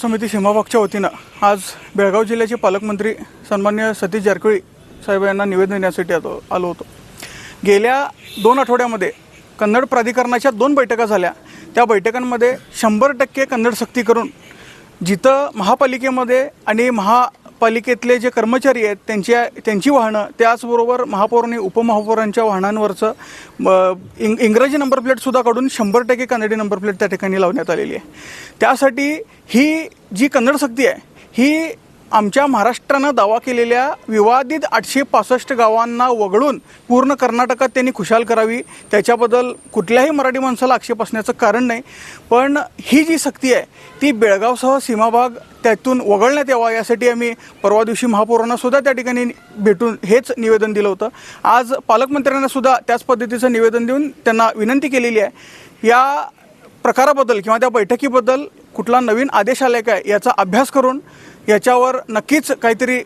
समिती सीमाभागच्या वतीनं आज बेळगाव जिल्ह्याचे पालकमंत्री सन्मान्य सतीश जारकळी साहेब यांना निवेदन देण्यासाठी आलो आलो होतो. गेल्या दोन आठवड्यामध्ये कन्नड प्राधिकरणाच्या दोन बैठका झाल्या. त्या बैठकांमध्ये शंभर टक्के कन्नड सक्ती करून जिथं महापालिकेमध्ये आणि महा पालिकेतले जे कर्मचारी आहेत त्यांच्या त्यांची वाहनं त्याचबरोबर महापौर आणि उपमहापौरांच्या वाहनांवरचं इंग इंग्रजी नंबर प्लेटसुद्धा काढून शंभर टक्के कन्नडी नंबर प्लेट त्या ठिकाणी लावण्यात आलेली आहे. त्यासाठी ही जी कन्नड सक्ती आहे ही आमच्या महाराष्ट्रानं दावा केलेल्या विवादित आठशे पासष्ट गावांना वगळून पूर्ण कर्नाटकात त्यांनी खुशाल करावी. त्याच्याबद्दल कुठल्याही मराठी माणसाला आक्षेप असण्याचं कारण नाही. पण ही जी सक्ती आहे ती बेळगावसह सीमाभाग त्यातून वगळण्यात यावा यासाठी आम्ही परवा दिवशी महापौरांना सुद्धा त्या ठिकाणी भेटून हेच निवेदन दिलं होतं. आज पालकमंत्र्यांना सुद्धा त्याच पद्धतीचं निवेदन देऊन त्यांना विनंती केलेली आहे. या प्रकाराबद्दल किंवा त्या बैठकीबद्दल कुठला नवीन आदेश आलाय काय याचा अभ्यास करून याच्यावर नक्कीच काहीतरी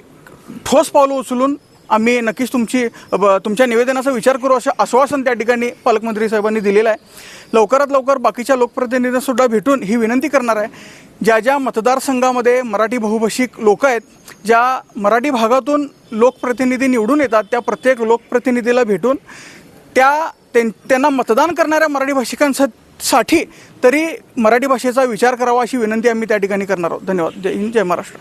ठोस पावलं उचलून आम्ही नक्कीच तुमची ब- तुमच्या निवेदनाचा विचार करू असं आश्वासन त्या ठिकाणी पालकमंत्री साहेबांनी दिलेलं आहे. लवकरात लवकर बाकीच्या लोकप्रतिनिधींसुद्धा भेटून ही विनंती करणार आहे. ज्या ज्या मतदारसंघामध्ये मराठी बहुभाषिक लोक आहेत ज्या मराठी भागातून लोकप्रतिनिधी निवडून येतात त्या प्रत्येक लोकप्रतिनिधीला भेटून त्या त्यां- त्यांना मतदान करणाऱ्या मराठी भाषिकांसाठी साठी तरी मराठी भाषेचा विचार करावा अशी विनंती आम्ही त्या ठिकाणी करणार आहोत. धन्यवाद. जय हिंद जय महाराष्ट्र.